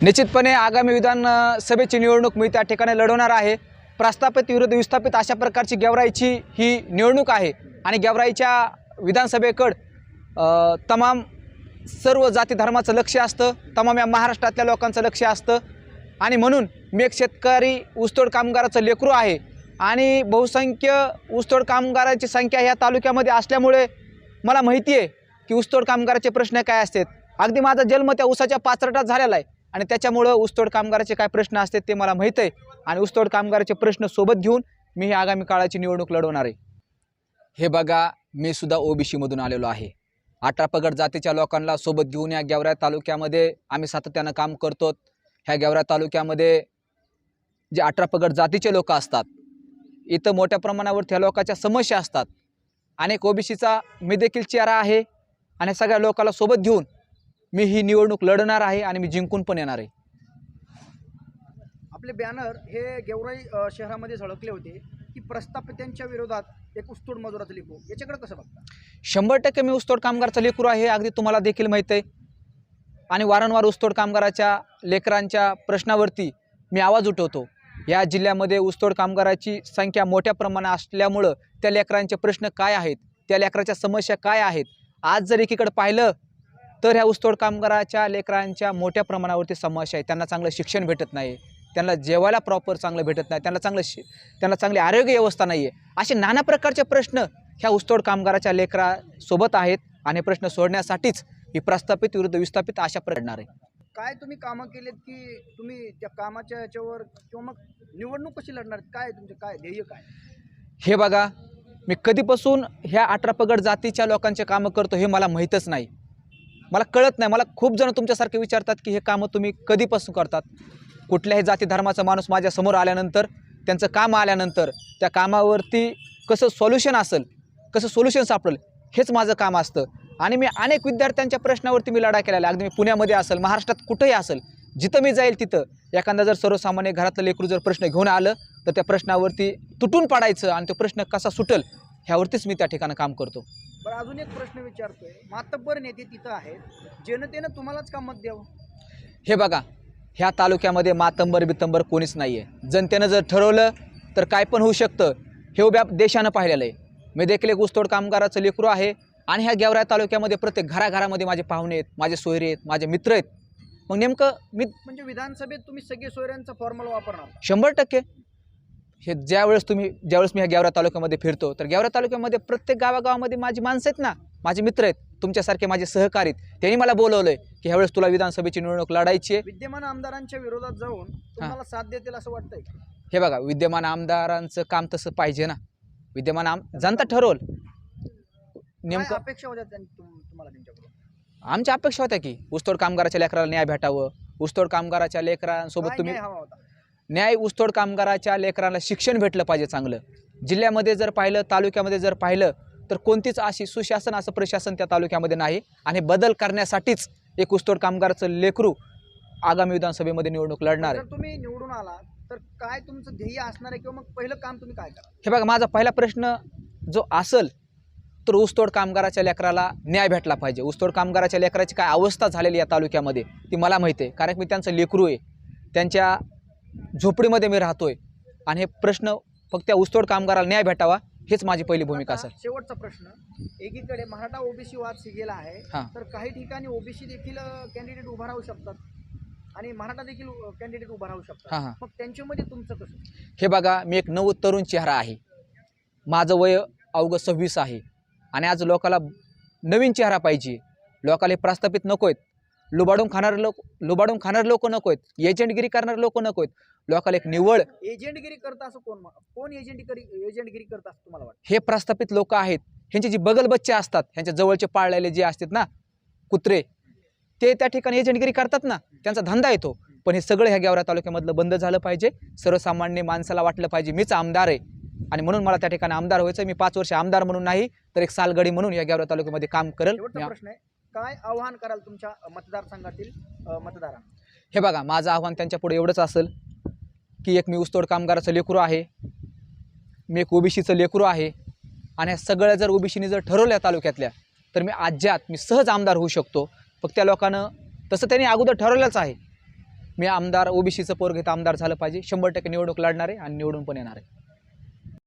निश्चितपणे आगामी विधानसभेची निवडणूक मी त्या ठिकाणी लढवणार आहे. प्रस्थापित विरुद्ध विस्थापित अशा प्रकारची गेवराईची ही निवडणूक आहे आणि गेवराईच्या विधानसभेकड तमाम सर्व जाती धर्माचं लक्ष असतं तमाम या महाराष्ट्रातल्या लोकांचं लक्ष असतं आणि म्हणून मी एक शेतकरी ऊसतोड कामगाराचं लेकरू आहे आणि बहुसंख्य ऊसतोड कामगारांची संख्या ह्या तालुक्यामध्ये असल्यामुळे मला माहिती आहे की ऊसतोड कामगाराचे प्रश्न काय असतात. अगदी माझा जन्म त्या ऊसाच्या पाचरटात झालेला आहे. आणि त्याच्यामुळं ऊसतोड कामगाराचे काय प्रश्न असतात ते मला माहीत आहे. आणि ऊसतोड कामगाराचे प्रश्न सोबत घेऊन मी ही आगामी काळाची निवडणूक लढवणार आहे. हे बघा मी सुद्धा ओबीसीमधून आलेलो आहे. अठरा पगड जातीच्या लोकांना सोबत घेऊन या गेवरा तालुक्यामध्ये आम्ही सातत्यानं काम करतो. ह्या गेवरा तालुक्यामध्ये जे अठरा पगड जातीचे लोक असतात इथं मोठ्या प्रमाणावर त्या लोकांच्या समस्या असतात. अनेक ओबीसीचा मी देखील चेहरा आहे. आणि सगळ्या लोकांना सोबत घेऊन मी ही निवडणूक लढणार आहे आणि मी जिंकून पण येणार आहे. आपले बॅनर हे गेवराई शहरामध्ये झळकले होते की प्रस्थापितांच्या विरोधात एक उस्तोड मजुराचं लिपू याच्याकडे कसं बघता? शंभर टक्के मी ऊसतोड कामगारचा लेकरू आहे अगदी तुम्हाला देखील माहीत आहे. आणि वारंवार ऊसतोड कामगाराच्या लेकरांच्या प्रश्नावरती मी आवाज उठवतो. या जिल्ह्यामध्ये ऊसतोड कामगाराची संख्या मोठ्या प्रमाणात असल्यामुळं त्या लेकरांचे प्रश्न काय आहेत त्या लेकराच्या समस्या काय आहेत? आज जर एकीकडे पाहिलं तर ह्या ऊसतोड कामगाराच्या लेकरांच्या मोठ्या प्रमाणावरती समस्या आहे. त्यांना चांगलं शिक्षण भेटत नाही. त्यांना जेवायला प्रॉपर चांगलं भेटत नाही. त्यांना चांगलं शि त्यांना चांगली आरोग्य व्यवस्था नाही आहे असे नाना प्रकारचे प्रश्न ह्या ऊसतोड कामगाराच्या लेकरासोबत आहेत आणि प्रश्न सोडण्यासाठीच ही प्रस्थापित विरुद्ध विस्थापित अशा प्रडणार आहे. काय तुम्ही कामं केलेत की तुम्ही त्या कामाच्या याच्यावर किंवा मग निवडणूक कशी लढणार? काय तुमचे काय ध्येय काय? हे बघा मी कधीपासून ह्या अठरा पगड जातीच्या लोकांचे कामं करतो हे मला माहीतच नाही. मला कळत नाही. मला खूप जण तुमच्यासारखे विचारतात की हे कामं तुम्ही कधीपासून करतात? कुठल्याही जाती धर्माचा माणूस माझ्यासमोर आल्यानंतर त्यांचं काम आल्यानंतर त्या कामावरती कसं सोल्युशन असेल कसं सोल्युशन सापडेल हेच माझं काम असतं. आणि मी अनेक विद्यार्थ्यांच्या प्रश्नावरती मी लढा केलेला अगदी मी पुण्यामध्ये असेल महाराष्ट्रात कुठंही असेल जिथं मी जाईल तिथं एखादा जर सर्वसामान्य घरातलं लेकरू जर प्रश्न घेऊन आलं तर त्या प्रश्नावरती तुटून पाडायचं आणि तो प्रश्न कसा सुटेल ह्यावरतीच मी त्या ठिकाणी काम करतो. बरं अजून एक प्रश्न विचारतोय. मातब्बर नेते तिथं आहेत. जनतेनं तुम्हालाच का मत द्यावं? हे बघा ह्या तालुक्यामध्ये मातंबर बितंबर कोणीच नाही आहे जनतेनं जर ठरवलं तर काय पण होऊ शकतं. हे उभ्या देशानं पाहिलेलं आहे. मी देखील एक ऊसतोड कामगाराचं लेकरू आहे आणि ह्या गेवरा तालुक्यामध्ये प्रत्येक घराघरामध्ये माझे पाहुणे आहेत माझे सोयरे आहेत माझे मित्र आहेत. मग नेमकं मी म्हणजे विधानसभेत तुम्ही सगळे सोयऱ्यांचा फॉर्म्युला वापरणार. शंभर टक्के. हे ज्यावेळेस तुम्ही ज्यावेळेस मी ह्या गेवरा तालुक्यामध्ये फिरतो तर गेवरा तालुक्यामध्ये प्रत्येक गावागावामध्ये माझी माणसं आहेत ना माझे मित्र आहेत तुमच्यासारखे माझे सहकारी आहेत त्यांनी मला बोलवलं आहे की ह्यावेळेस तुला विधानसभेची निवडणूक लढायची आहे. विद्यमान आमदारांच्या विरोधात जाऊन तुम्हाला साथ देतील असं वाटतंय? हे बघा विद्यमान आमदारांचं काम तसं पाहिजे ना. विद्यमान आम जनता ठरवल. नेमकं अपेक्षा होत्या त्यां- तुम- तुम्हाला त्यांच्याकडून? आमच्या अपेक्षा होत्या की ऊसतोड कामगाराच्या लेकराला न्याय भेटावं ऊसतोड कामगाराच्या लेकरांसोबत तुम्ही न्याय हवा होता? न्याय ऊसतोड कामगाराच्या लेकरांना शिक्षण भेटलं पाहिजे चांगलं. जिल्ह्यामध्ये जर पाहिलं तालुक्यामध्ये जर पाहिलं तर कोणतीच अशी सुशासन असं प्रशासन त्या तालुक्यामध्ये नाही आणि बदल करण्यासाठीच एक ऊसतोड कामगाराचं लेकरू आगामी विधानसभेमध्ये निवडणूक लढणार आहे. तुम्ही निवडून आला तर काय तुमचं ध्येय असणार आहे किंवा मग पहिलं काम तुम्ही काय करा? हे बघा माझा पहिला प्रश्न जो असल तर ऊसतोड कामगाराच्या लेकराला न्याय भेटला पाहिजे. ऊसतोड कामगाराच्या लेकराची काय अवस्था झालेली या तालुक्यामध्ये ती मला माहिती आहे. कारण मी त्यांचं लेकरू आहे. त्यांच्या झोपडीमध्ये मी राहतोय. आणि हे प्रश्न फक्त त्या ऊसतोड कामगाराला न्याय भेटावा हेच माझी पहिली भूमिका असेल शेवटचा प्रश्न. एकीकडे मराठा ओबीसी वाद शिगेला आहे हां. तर काही ठिकाणी ओबीसी देखील कॅन्डिडेट उभा राहू शकतात. आणि मराठा देखील कॅन्डिडेट उभा राहू हां शकतात मग त्यांच्यामध्ये तुमचं कसं? हे बघा मी एक नव तरुण चेहरा आहे. माझं वय अवघं सव्वीस आहे. आणि आज लोकाला नवीन चेहरा पाहिजे. लोकाला हे प्रस्थापित नको आहेत. लुबाडून खाणारे लोक लुबाडून खाणारे लोक नको आहेत. एजंटगिरी करणारे लोक नको आहेत. लोकाला एक निवळ एजंटगिरी करता असं कोण कोण एजंटगिरी एजंटगिरी करता असं तुम्हाला वाटतं? हे प्रस्थापित लोक आहेत. ह्यांचे जे बगल बच्चे असतात ह्यांच्या जवळचे पाळलेले जे असतात ना कुत्रे ते त्या ठिकाणी एजंटगिरी करतात ना. त्यांचा धंदा येतो. पण हे सगळं ह्या गेवरा तालुक्यामधलं बंद झालं पाहिजे. सर्वसामान्य माणसाला वाटलं पाहिजे मीच आमदार आहे. आणि म्हणून मला त्या ठिकाणी आमदार व्हायचं मी पाच वर्ष आमदार म्हणून नाही तर एक सालगडी म्हणून या गेवरा तालुक्यामध्ये काम करेल. प्रश्न आहे. काय आव्हान कराल तुमच्या मतदारसंघातील मतदारांना? हे बघा माझं आव्हान त्यांच्या पुढे एवढंच असेल की एक मी ऊसतोड कामगाराचं लेकरू आहे मी एक ओबीसीचं लेकरू आहे आणि ह्या सगळ्या जर ओबीसीने जर ठरवल्या तालुक्यातल्या तर मी आज्यात मी सहज आमदार होऊ शकतो. फक्त त्या लोकांना तसं त्यांनी अगोदर ठरवलंच आहे. मी आमदार ओबीसीचं पोर घेत आमदार झालं पाहिजे. शंभर टक्के निवडणूक लढणार आहे आणि निवडून पण येणार आहे.